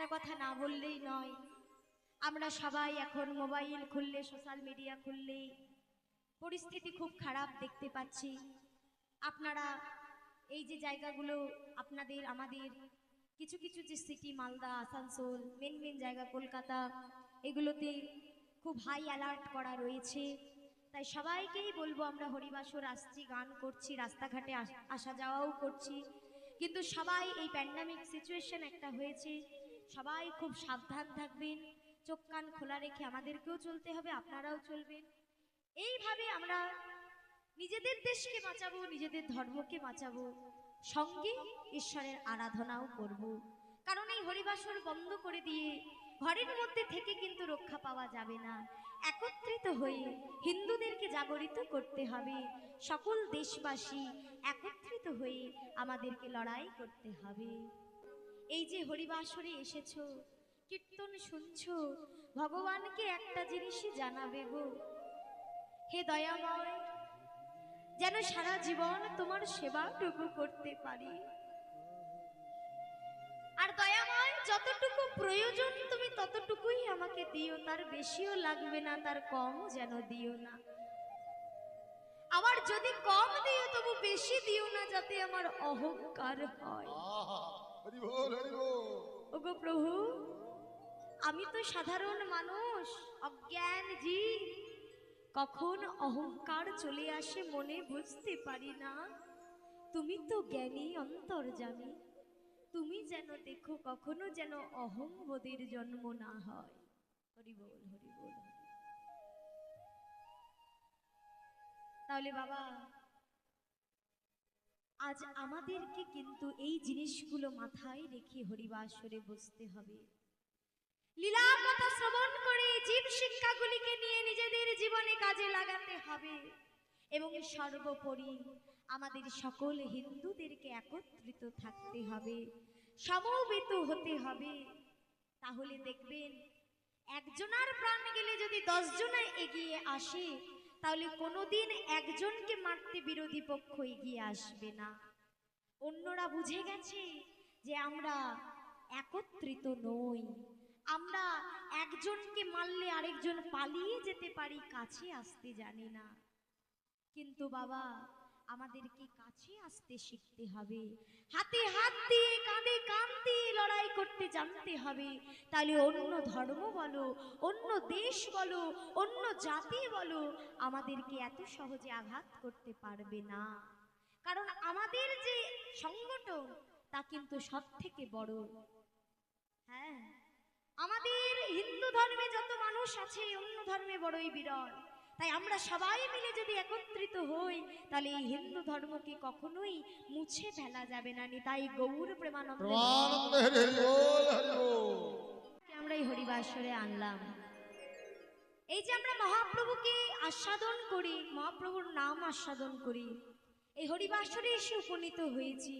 একটা কথা না বললেই নয়। আমরা সবাই এখন মোবাইল খুললে, সোশ্যাল মিডিয়া খুললে পরিস্থিতি খুব খারাপ দেখতে পাচ্ছি। আপনারা এই যে জায়গাগুলো আপনাদের, আমাদের কিছু কিছু যে city Malda, Asansol main main জায়গা, কলকাতা, এগুলোতে খুব হাই অ্যালার্ট করা রয়েছে। তাই সবাইকেই বলব আমরা হরিবাসর আসছি, গান করছি, রাস্তাঘাটে আস- যাওয়াও করছি। কিন্তু সবাই এই প্যান্ডামিক সিচুয়েশন একটা হয়েছে। সবাই খুব সাবধান থাকবেন। চোখ কান খোলা রেখে আমাদেরকেও চলতে হবে, আপনারাও চলবেন। এইভাবে আমরা নিজেদের দেশকে বাঁচাবো, নিজেদের ধর্মকে বাঁচাবো, সঙ্গে ঈশ্বরের আরাধনাও করব। কারণ এই হরিবাসর বন্ধ করে দিয়ে ঘরের মধ্যে থেকে কিন্তু রক্ষা পাওয়া যাবে না। একত্রিত হয়ে হিন্দুদেরকে জাগরিত করতে হবে। সকল দেশবাসী একত্রিত হয়ে আমাদেরকে লড়াই করতে হবে। এই যে হরিবাসরে এসেছ, কীর্তন শুনছো, ভগবানকে একটা জিনিসই জানাবে গো। হে দয়াময়, যেন সারা জীবন তোমার সেবাটুকু করতে পারি। আর দয়াময়, যতটুকু প্রয়োজন তুমি ততটুকুই আমাকে দিও, তার বেশিও লাগবে না, তার কম যেন দিও না। আবার যদি কম দিও, তবু বেশি দিও না, যাতে আমার অহংকার হয়। প্রভু, আমি তো সাধারণ মানুষ অজ্ঞান জীব কখন অহংকার চলে আসে মনে বুঝতে পারি না। তুমি তো জ্ঞানী অন্তর্জামী, তুমি যেন দেখো কখনো যেন অহংবোধের জন্ম না হয়। তাহলে বাবা আজ আমাদেরকে কিন্তু এই জিনিসগুলো মাথায় রেখে হরিবাসরে বসতে হবে। লীলা কথা শ্রবণ করে জীব শিক্ষাগুলিকে নিয়ে নিজেদের জীবনে কাজে লাগাতে হবে। এবং সর্বোপরি আমাদের সকল হিন্দুদেরকে একত্রিত থাকতে হবে, সমবেত হতে হবে। তাহলে দেখবেন, একজনার প্রাণ গেলে যদি দশজনা এগিয়ে আসে তাহলে কোনোদিন একজনকে মারতে বিরোধী পক্ষ এগিয়ে আসবে না। অন্যরা বুঝে গেছে যে আমরা একত্রিত নই। আমরা একজনকে মারলে আরেকজন পালিয়ে যেতে পারি, কাছে আসতে জানি না। কিন্তু বাবা আমাদেরকে কাছে আসতে শিখতে হবে। হাতে হাত দিয়ে কাঁধে কাঁধ দিয়ে লড়াই করতে জানতে হবে। তাহলে অন্য ধর্ম বলো, অন্য দেশ বলো, অন্য জাতি বলো, আমাদেরকে এত সহজে আঘাত করতে পারবে না। কারণ আমাদের যে সংগঠন, তা কিন্তু সব থেকে বড়। হ্যাঁ আমাদের হিন্দু ধর্মে যত মানুষ আছে, অন্য ধর্মে বড়ই বিরল। তাই আমরা সবাই মিলে যদি একত্রিত হই তাহলে এই হিন্দু ধর্মকে কখনোই মুছে ফেলা যাবে না তাই গৌর প্রেমানন্দ আমরা এই হরিবাসরে আনলাম। এই যে আমরা মহাপ্রভুকে আস্বাদন করি মহাপ্রভুর নাম আস্বাদন করি এই হরিবাসরে এসে উপনীত হয়েছি।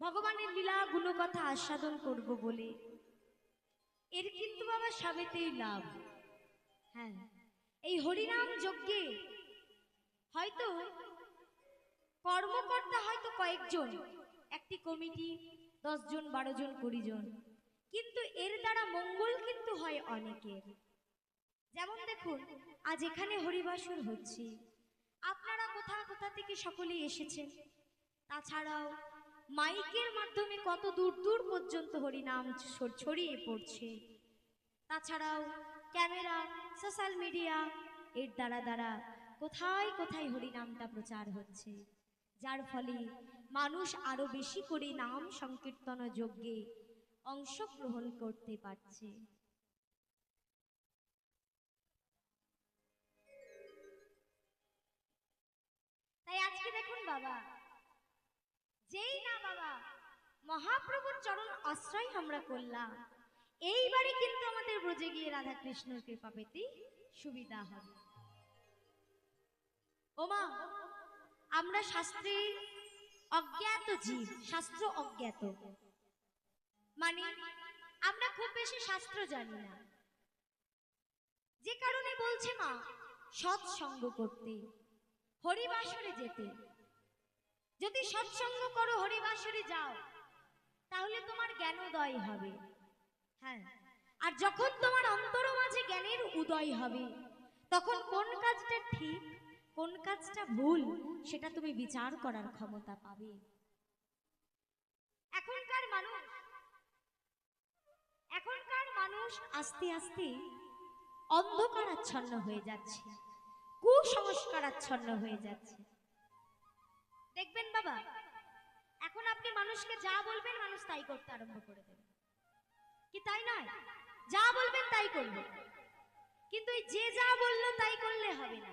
ভগবানের লীলা গুণকথা আস্বাদন করব বলে। এর কিন্তু বাবা সাবেতেই লাভ। হ্যাঁ। এই হরিনাম যজ্ঞে হয়তো কর্মকর্তা হয়তো কয়েকজন, একটি কমিটি, দশজন বারো জন কুড়ি জন কিন্তু এর দ্বারা মঙ্গল কিন্তু হয় অনেকের। যেমন দেখুন, আজ এখানে হরিবাসর হচ্ছে। আপনারা কোথা কোথা থেকে সকলেই এসেছেন? তাছাড়াও মাইকের মাধ্যমে কত দূর দূর পর্যন্ত হরিনাম ছড়িয়ে পড়ছে। তাছাড়াও ক্যামেরা সোশ্যাল মিডিয়া, এর দ্বারা দ্বারা কোথায় কোথায় হরিনামটা প্রচার হচ্ছে। যার ফলে মানুষ আরও বেশি করে নাম সংকীর্তন যজ্ঞে অংশগ্রহণ করতে পারছে। তাই আজকে দেখুন বাবা, যেই না বাবা, মহাপ্রভুর চরণ আশ্রয় আমরা করলাম। এইবারে কিন্তু আমাদের ব্রজে গিয়ে রাধা কৃষ্ণের কৃপা পেতে সুবিধা হবে। ওমা, আমরা শাস্ত্রে অজ্ঞাত জীব, শাস্ত্র অজ্ঞাত। মানে আমরা খুব বেশি শাস্ত্র জানি না। যে কারণে বলছে মা, সৎসঙ্গ করতে, হরিবাসরে যেতে। যদি সৎসঙ্গ করো, হরিবাসরে যাও, তাহলে তোমার জ্ঞানোদয় হবে। হ্যাঁ। আর যখন তোমার অন্তর মাঝে জ্ঞানের উদয় হবে, তখন কোন কাজটা ঠিক, কোন কাজটা ভুল, সেটা তুমি বিচার করার ক্ষমতা পাবে। এখনকার মানুষ এখনকার মানুষ আস্তে আস্তে অন্ধকারাচ্ছন্ন হয়ে যাচ্ছে, কুসংস্কারাচ্ছন্ন হয়ে যাচ্ছে। দেখবেন বাবা, এখন আপনি মানুষকে যা বলবেন মানুষ তাই করতে আরম্ভ করে দেবে। কি তাই নয়? যা বলবেন তাই করবে। কিন্তু এই যে যা বলল তাই করলে হবে না।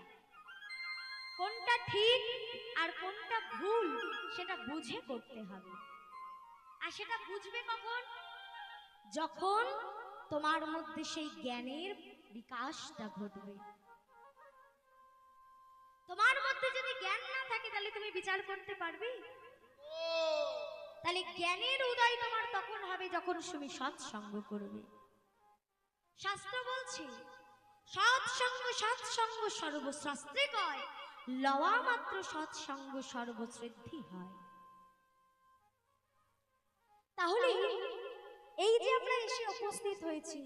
কোনটা ঠিক আর কোনটা ভুল সেটা বুঝে করতে হবে। আর সেটা বুঝবে কখন? যখন তোমার মধ্যে সেই জ্ঞানের বিকাশটা ঘটবে। তোমার মধ্যে যদি জ্ঞান না থাকে তাহলে তুমি বিচার করতে পারবে? তাহলে জ্ঞানের উদয় তোমার তখন হবে যখন তুমি সৎসঙ্গ করবে। শাস্ত্র বলছে সৎসঙ্গ সৎসঙ্গ সর্বশাস্ত্রে কয়, লওয়া মাত্র সৎসঙ্গ সর্বশ্রদ্ধি হয়। তাহলে এই যে আমরা এসে উপস্থিত হয়েছি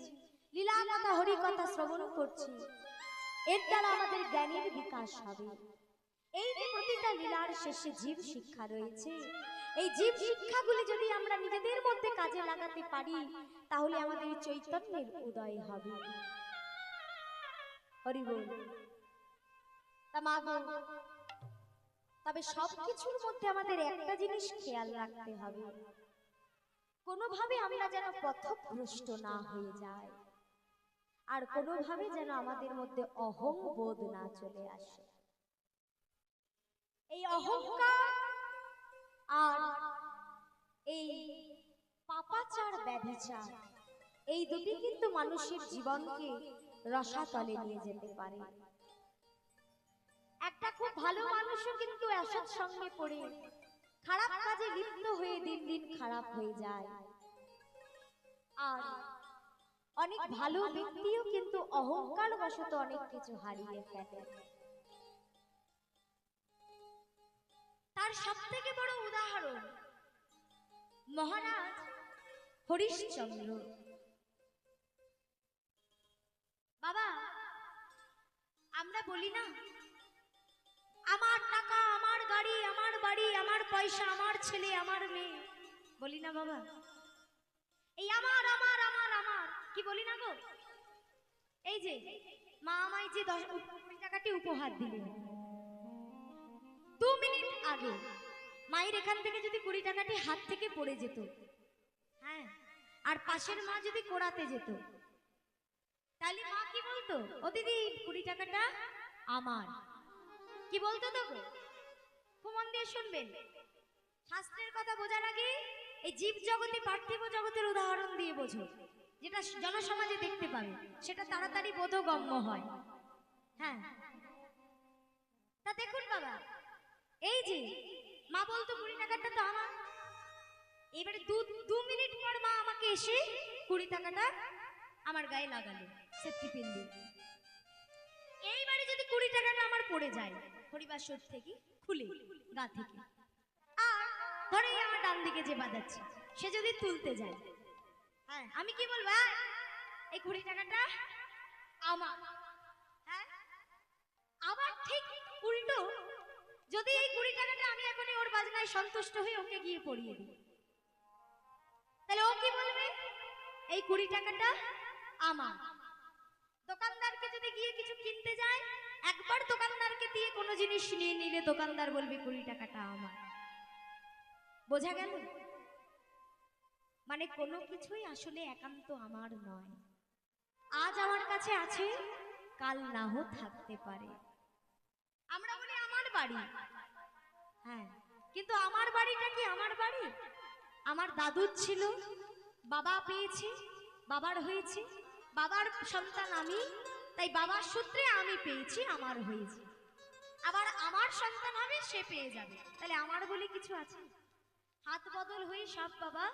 লীলা কথা হরি কথা শ্রবণ করছি, এর দ্বারা আমাদের জ্ঞানের বিকাশ হবে। এই যে প্রতিটা লীলার শেষে জীব শিক্ষা রয়েছে এই জীব শিক্ষাগুলি যদি আমরা নিজেদের মধ্যে কাজে লাগাতে পারি, তাহলে আমাদের চৈতন্যের উদয় হবে। তবে সবকিছুর মধ্যে আমাদের একটা জিনিস খেয়াল রাখতে হবে। কোনোভাবে আমরা যেন পথভ্রষ্ট না হয়ে যায় আর কোনোভাবে যেন আমাদের মধ্যে অহং বোধ না চলে আসে। এই অহংকার আর এই পাপাচার ব্যাধিচার এই দুটি কিন্তু মানুষের জীবনকে রসাতলে নিয়ে যেতে পারে। একটা খুব ভালো মানুষও কিন্তু সঙ্গে পড়ে, খারাপ কাজে লিপ্ত হয়ে দিন দিন খারাপ হয়ে যায়। আর অনেক ভালো ব্যক্তিও কিন্তু অহংকার বশত অনেক কিছু হারিয়ে ফেলে। তার সব থেকে বড় উদাহরণ। মহারাজ হরিশ্চন্দ্র। বাবা, আমরা বলি না, আমার টাকা, আমার গাড়ি, আমার বাড়ি, আমার পয়সা, আমার ছেলে, আমার মেয়ে। বলি না বাবা। এই আমার আমার আমার আমার, কি বলি না গো? এই যে, মা আমায় যে দশ টাকাটি উপহার দিলেন। দু মিনিট আগে। মায়ের এখান থেকে যদি কুড়ি টাকাটি হাত থেকে পড়ে যেত হ্যাঁ আর পাশের মা যদি কোড়াতে যেত। তাহলে মা কি বলতো? ও দিদি, কুড়ি টাকাটা আমার। কি বলতো তো গো খুব মন দিয়ে শুনবেন। শাস্ত্রের কথা বোঝার আগে এই জীব জগতে পার্থিব জগতের উদাহরণ দিয়ে বোঝো, যেটা জনসমাজে দেখতে পাবে। সেটা তাড়াতাড়ি বোধগম্য হয়। হ্যাঁ। তা দেখুন বাবা এই যে মা বলতো কুড়ি টাকাটা তো আমার এবারে দু দু মিনিট পর মা আমাকে এসে কুড়ি টাকাটা আমার গায়ে লাগালো সেফটি পিন দিয়ে। এইবারে যদি কুড়ি টাকাটা আমার পড়ে যায় হরিবাসর থেকে খুলে গা থেকে। আর ধরে আমার ডান দিকে যে বাজাচ্ছে সে যদি তুলতে যায় হ্যাঁ আমি কি বলব "এই, এই কুড়ি টাকাটা আমার। হ্যাঁ? আবার ঠিক উল্টো যদি এই কুড়ি টাকাটা আমি এখনই ওর বাজনায় সন্তুষ্ট হয়ে ওকে গিয়ে পড়িয়ে দিই। তাহলে ও কি বলবে? এই কুড়ি টাকাটা আমার। দোকানদারকে যদি গিয়ে কিছু কিনতে যায়, একবার দোকানদারকে দিয়ে কোনো জিনিস নিয়ে নিলে দোকানদার বলবে, কুড়ি টাকাটা আমার। বোঝা গেল? মানে কোনো কিছুই আসলে একান্ত আমার নয়। আজ আমার কাছে আছে, কাল নাও থাকতে পারে। আমরা বাড়ি। হ্যাঁ। কিন্তু আমার বাড়িটা কি আমার বাড়ি? আমার দাদুর ছিল, বাবা পেয়েছে, বাবার হয়েছে, বাবার সন্তান আমি, তাই বাবার সূত্রে আমি পেয়েছি, আমার হয়েছে। আবার আমার সন্তান হবে, সে পেয়ে যাবে। তাহলে আমার বলে কিছু আছে? হাত বদল হয়ে সব বাবা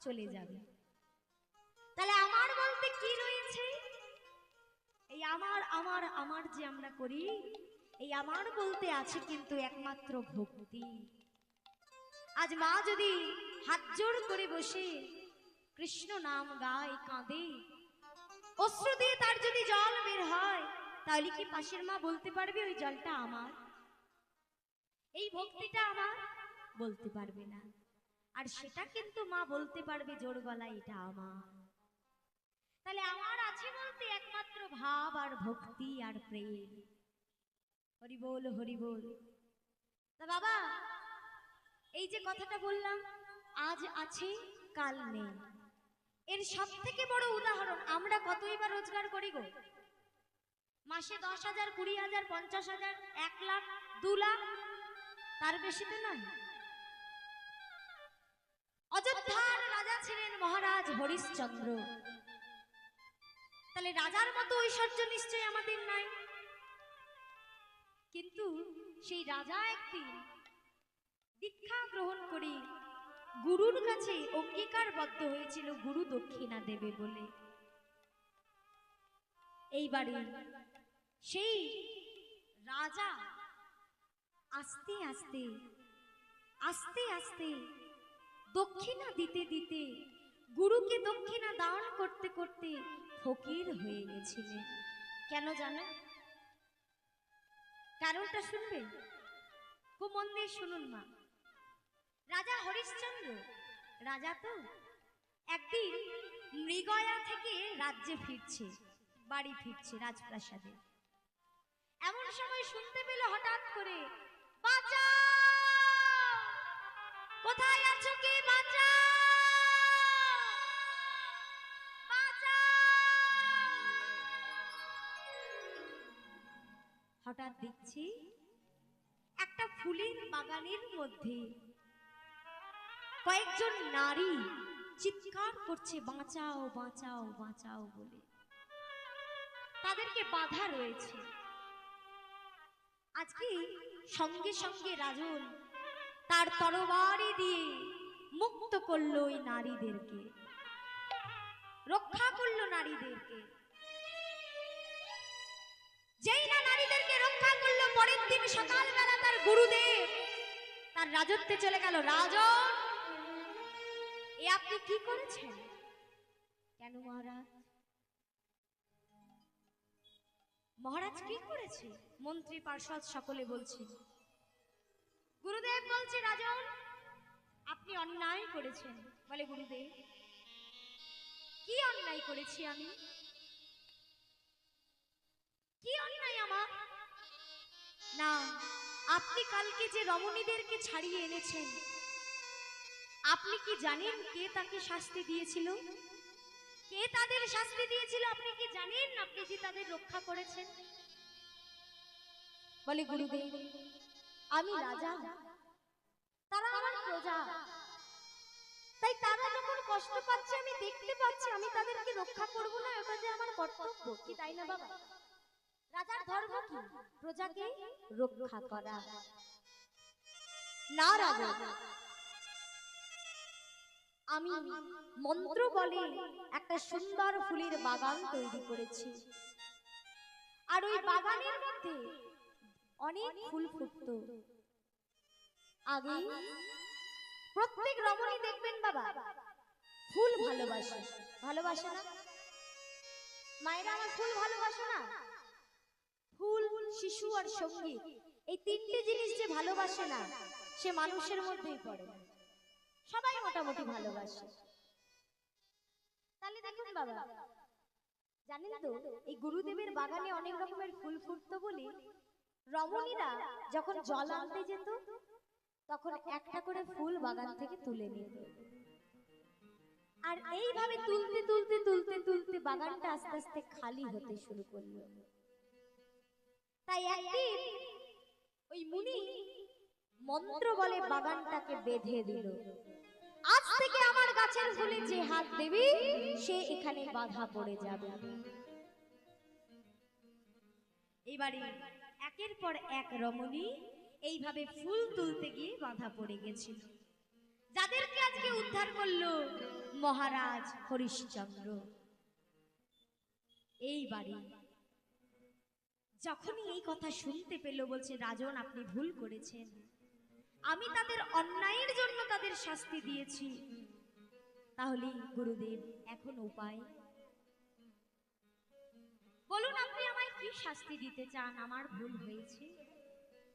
চলে যাবে। তাহলে আমার বলতে কি রয়েছে? এই আমার আমার আমার যে আমরা করি এই আমার বলতে আছে কিন্তু একমাত্র ভক্তি। আজ মা যদি হাত জোড় করে বসে কৃষ্ণ নাম গায়, কাঁদে, অশ্রু দিয়ে তার যদি জল বের হয়, তাহলে কি পাশের মা বলতে পারবে ওই জলটা আমার? এই ভক্তিটা আমার বলতে পারবে না। আর সেটা কিন্তু মা বলতে পারবে জোর গলায়, এটা আমার। তাহলে আমার আছে বলতে একমাত্র ভাব আর ভক্তি আর প্রেম। হরি বল হরি বল। তা বাবা, এই যে কথাটা বললাম, আজ আছে, কাল নেই। এর সব থেকে বড় উদাহরণ আমরা কতই বা রোজগার করি গো? মাসে দশ হাজার, কুড়ি হাজার, পঞ্চাশ হাজার, এক লাখ, দু লাখ, তার বেশি তো নয়। অযোধ্যার রাজা ছিলেন মহারাজ হরিশ্চন্দ্র। তাহলে রাজার মতো ঐশ্বর্য নিশ্চয়ই আমাদের নাই। কিন্তু সেই রাজা একদিন দীক্ষা গ্রহণ করে গুরুর কাছে অঙ্গীকারবদ্ধ হয়েছিল, গুরু দক্ষিণা দেবে বলে। এইবারে সেই রাজা আস্তে আস্তে আস্তে আস্তে দক্ষিণা দিতে দিতে গুরুকে দক্ষিণা দান করতে করতে ফকির হয়ে গেছিলেন। কেন জানো? কারণটা শুনবে? খুব মন দিয়ে শুনুন মা। রাজা হরিশ্চন্দ্র, রাজা তো একদিন মৃগয়া থেকে রাজ্যে ফিরছে, বাড়ি ফিরছে রাজপ্রাসাদে। এমন সময় শুনতে পেল হঠাৎ করে, বাঁচাও! কোথায় আছো কে? বাঁচাও! হঠাৎ দেখছি একটা ফুলের বাগানের মধ্যে কয়েকজন নারী চিৎকার করছে, বাঁচাও বাঁচাও বাঁচাও বলে। তাদেরকে বাধা রয়েছে। আজকে সঙ্গে সঙ্গে রাজন তার তরবারি দিয়ে মুক্ত করল ওই নারীদেরকে, রক্ষা করল নারীদেরকে। সকালবেলা তার গুরুদেব তার রাজত্বে চলে গেল। রাজন, এ আপনি কি করেছেন? কেন মহারাজ? মহারাজ কি করেছে? মন্ত্রী পার্ষদ সকলে বলছে। গুরুদেব বলছে, রাজন, আপনি অন্যায় করেছেন। বলে, গুরুদেব, কি অন্যায় করেছি আমি? কি অন্যায় আমার? না, আপনি কালকে যে রমণীদেরকে ছাড়িয়ে এনেছেন, আপনি কি জানেন কে তাকে শাস্তি দিয়েছিল? কে তাদের শাস্তি দিয়েছিল আপনি কি জানেন আপনি যে তাদের রক্ষা করেছেন? বলে গুরুদেব, আমি রাজা, তারা আমার প্রজা। তাই তারা যখন কষ্ট পাচ্ছে, আমি দেখতে পাচ্ছি আমি তাদেরকে রক্ষা করব না ওটা যে আমার কর্তব্য, কি তাই না বাবা? রাজার ধর্ম কি? প্রজাকে রক্ষা করা। না রাজা আমি মন্ত্র বলে একটা সুন্দর ফুলের বাগান তৈরি করেছি। আর ওই বাগানের মধ্যে অনেক ফুল ফুটত। আগে প্রত্যেক রমণী দেখবেন বাবা ফুল ভালোবাসে। ভালোবাসে না? মায়েরা আমার ফুল ভালোবাসে না? ফুল, শিশু আর সংগীত এই তিনটে জিনিস যে ভালোবাসে না, সে মানুষের মধ্যেই পড়ে। সবাই মোটামুটি ভালোবাসে। তাহলে দেখুন বাবা, জানেন তো, এই গুরুদেবের বাগানে অনেক রকমের ফুল ফুটতো বলে, রমণীরা যখন জল আনতে যেত, তখন একটা করে ফুল বাগান থেকে তুলে নিত। আর এইভাবে তুলতে তুলতে তুলতে তুলতে বাগানটা আস্তে আস্তে খালি হতে শুরু করল। তাই একদিন ওই মুনি মন্ত্র বলে বাগানটাকে বেঁধে দিল। আজ থেকে আমার গাছের ফুলে যে হাত সে এখানে বাধা পড়ে যাবে। এবারে একের পর এক রমণী এইভাবে ফুল তুলতে গিয়ে বাধা পড়ে গেছিল। যাদেরকে আজকে উদ্ধার করল মহারাজ হরিশ্চন্দ্র। এইবারে যখনই এই কথা শুনতে পেল, বলছে, রাজন, আপনি ভুল করেছেন। আমি তাদের অন্যায়ের জন্য তাদের শাস্তি দিয়েছি। তাহলে গুরুদেব, এখন উপায়? বলুন, আপনি আমায় কি শাস্তি দিতে চান? আমার ভুল হয়েছে।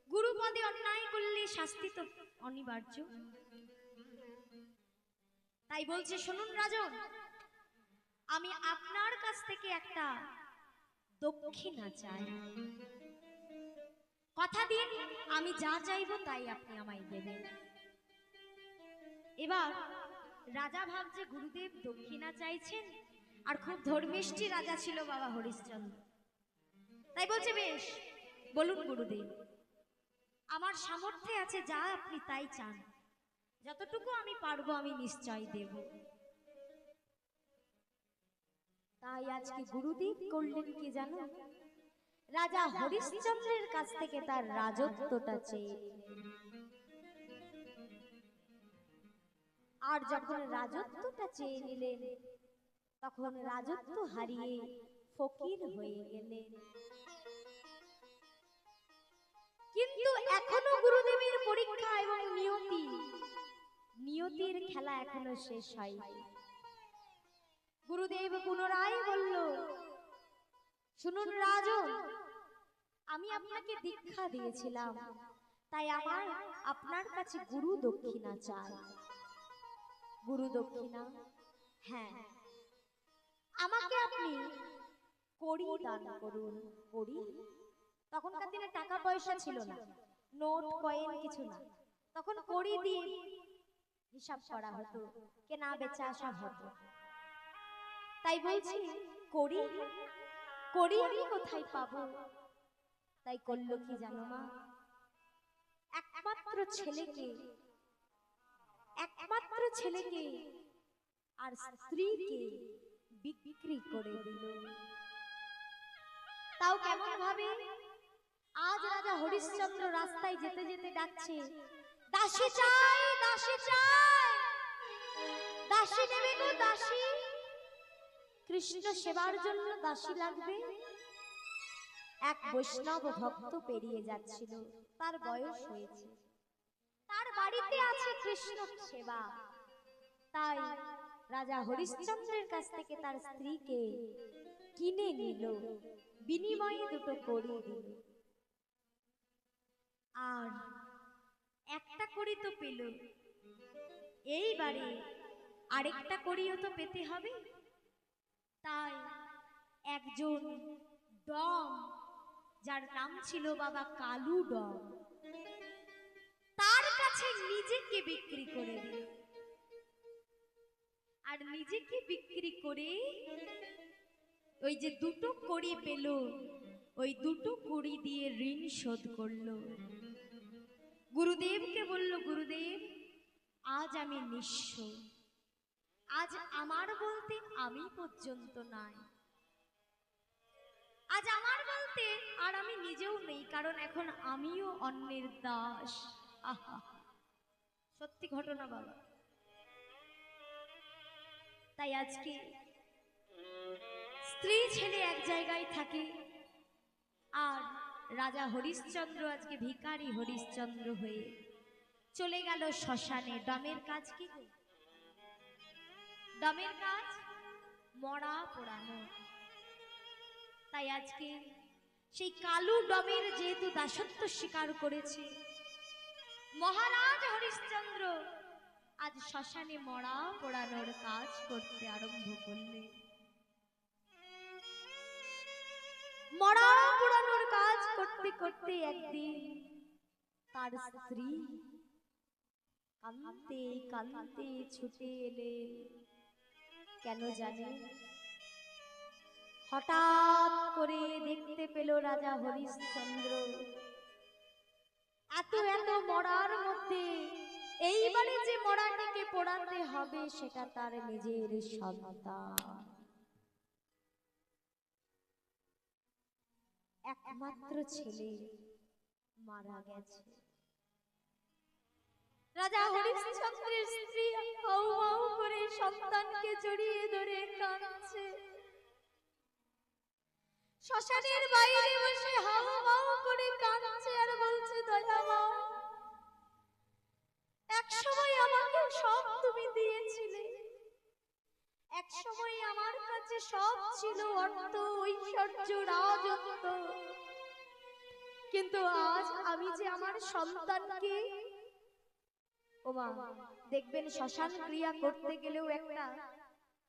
গুরুপদে অন্যায় করলে শাস্তি তো অনিবার্য। তাই বলছে, শুনুন, রাজন, আমি আপনার কাছ থেকে একটা দক্ষিণা চাই। কথা দিন আমি যা চাইব তাই আপনি আমায় দেবেন। এবার রাজা ভাবছে গুরুদেব দক্ষিণা চাইছেন, আর খুব ধর্মিষ্ঠী রাজা ছিল বাবা হরিশ্চন্দ্র। তাই বলছে, বেশ, বলুন গুরুদেব, আমার সামর্থ্যে আছে যা আপনি তাই চান। যতটুকু আমি পারব আমি নিশ্চয় দেব। তাই আজকে গুরুদেব করলেন কি জানো? রাজা হরিশ্চন্দ্রের কাছ থেকে তার রাজত্বটা চেয়ে। আর যখন রাজত্বটা চেয়ে নিলেন তখন রাজত্ব হারিয়ে ফকির হয়ে গেলেন। কিন্তু এখনও গুরুদেবের পরীক্ষা এবং নিয়তি। নিয়তির খেলা এখনও শেষ হয়নি। গুরুদেব পুনরায় বলল, শুনুন রাজন আমি আপনাকে দীক্ষা দিয়েছিলাম। তাই আমার আপনার কাছে গুরু দক্ষিণা চাই। গুরু দক্ষিণা হ্যাঁ আমাকে আপনি কড়ি দান করুন। কড়ি? তখনকার দিনে টাকা পয়সা ছিল না, নোট, কয়েন কিছু না। তখন কড়ি দিয়ে হিসাব করা হতো কেনা বেচা সব হতো। তাই বলছি কড়ি কড়ি আমি কোথায় পাবো? তাই করল কি জানো মা? একমাত্র ছেলেকে একমাত্র ছেলেকে আর স্ত্রীকে বিক্রি করে দিল। তাও কেমন ভাবে? আজ রাজা হরিশ্চন্দ্র রাস্তায় যেতে যেতে ডাকছে দাসী চাই দাসী চাই দাসী নেবে গো দাসী। কৃষ্ণ সেবার জন্য দাসী লাগবে? এক বৈষ্ণব ভক্ত পেরিয়ে যাচ্ছিল। তার বয়স হয়েছে। তার বাড়িতে আছে কৃষ্ণ সেবা। তাই রাজা হরিশ্চন্দ্রের কাছ থেকে তার স্ত্রীকে কিনে নিল। বিনিময়ে দুটো কড়ি দিল। আর একটা কড়ি তো পেল। এইবারে আরেকটা কড়িও তো পেতে হবে। তাই একজন ডম, যার নাম ছিল বাবা কালু ডম, তার কাছে নিজেকে বিক্রি করে দিল। আর নিজেকে বিক্রি করে ওই যে দুটো কড়ি পেল, ওই দুটো কড়ি দিয়ে ঋণ শোধ করল। গুরুদেবকে বলল, গুরুদেব, আজ আমি নিঃস্ব। আজ আমার বলতে আমি পর্যন্ত নাই। আজ আমার বলতে আর আমি নিজেও নেই, কারণ এখন আমিও অন্যের দাস। আহা, সত্যি ঘটনা বাবা তাই আজকে স্ত্রী ছেলে এক জায়গায় থাকে, আর রাজা হরিশ্চন্দ্র আজকে ভিখারি হরিশ্চন্দ্র হয়ে চলে গেল শ্মশানে। ডমের কাজ কি গো? ডমের কাজ, মরা পোড়ানো তাই আজকে সেই কালু ডমের যেহেতু দাসত্ব স্বীকার করেছে, মহারাজ হরিশ্চন্দ্র আজ শ্মশানে মরা পোড়ানোর কাজ করতে আরম্ভ করলেন মরা পোড়ানোর কাজ করতে করতে একদিন তার স্ত্রী কাঁদতে কাঁদতে ছুটে এলেন কেন জানে? হঠাৎ করে দেখতে পেল রাজা হরিশ্চন্দ্র। এত এত মরার মধ্যে এইবারে যে মরাটিকে পোড়াতে হবে সেটা তার নিজের সন্তান। একমাত্র ছেলে মারা গেছে। রাজা হরিশ্চন্দ্রের জড়িয়ে ধরে কাঁদছে। শ্মশানের বাইরে বসে হাউ হাউ করে কাঁদছে আর বলছে দয়ামা এক সময় আমাকে সব তুমি দিয়েছিলে। এক সময় আমার কাছে সব ছিল অর্থ, ঐশ্বর্য, রাজত্ব। কিন্তু আজ আমি যে আমার সন্তানকে ওমা, দেখবেন শ্মশান ক্রিয়া করতে গেলেও একটা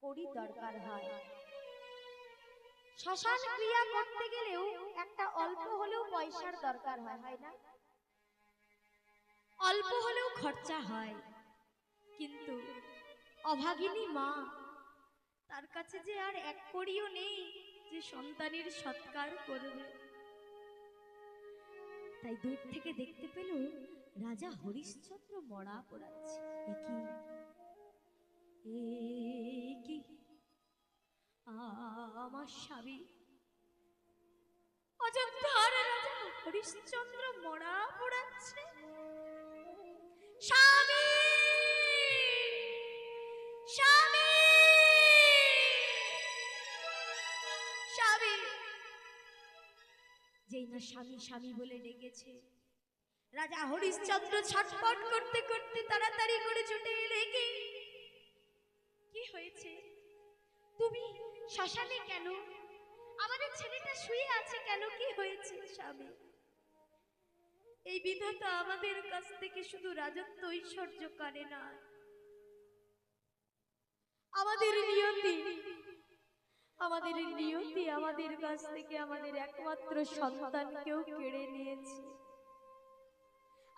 কড়ি দরকার হয়। শ্মশান ক্রিয়া করতে গেলেও একটা অল্প হলেও পয়সার দরকার হয় হয় না? অল্প হলেও খরচা হয়। কিন্তু অভাগিনী মা তার কাছে যে আর এক কড়িও নেই যে সন্তানের সৎকার করবে। তাই দূর থেকে দেখতে পেল রাজা হরিশ্চন্দ্র মরা পড়াচ্ছে। কি? আমার স্বামী। অযোধ্যার রাজা হরিশ্চন্দ্র মরা পড়াচ্ছে স্বামী! স্বামী! স্বামী! যেই না স্বামী স্বামী বলে ডেকেছে। রাজা হরিশ্চন্দ্র ছটপট করতে করতে তাড়াতাড়ি করে ছুটে এলে কি? কি হয়েছে? তুমি শ্মশানে কেন? আমাদের ছেলেটা শুয়ে আছে কেন? কি হয়েছে স্বামী? এই বিধাতা আমাদের কাছ থেকে শুধু রাজত্ব ঐশ্বর্য করে না। আমাদের নিয়তি। আমাদের নিয়তি আমাদের কাছ থেকে আমাদের একমাত্র সন্তানকেও কেড়ে নিয়েছে।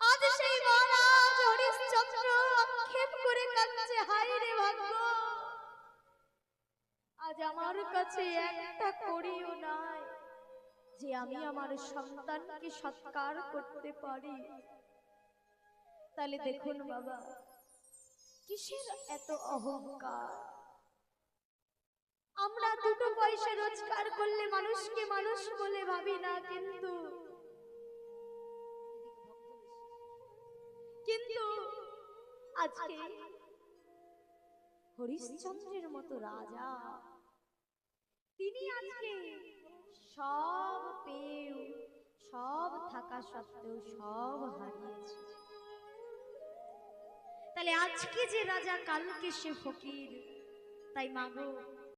আজ সেই মহারাজ হরিশ্চন্দ্র আক্ষেপ করে কাঁদছে। হায় রে ভাগ্য যে আমি আমার সন্তানকে সৎকার করতে পারি। তাহলে দেখুন বাবা, কিসের এত অহংকার? আমরা দুটো পয়সা রোজগার করলে মানুষকে মানুষ বলে ভাবি না কিন্তু। কিন্তু আজকে হরিশ্চন্দ্রের মতো রাজা তিনি আজকে সব পেয়েও সব থাকা সত্ত্বেও সব হারিয়েছে। তাহলে আজকে যে রাজা কালকে সে ফকির, তাই মাগো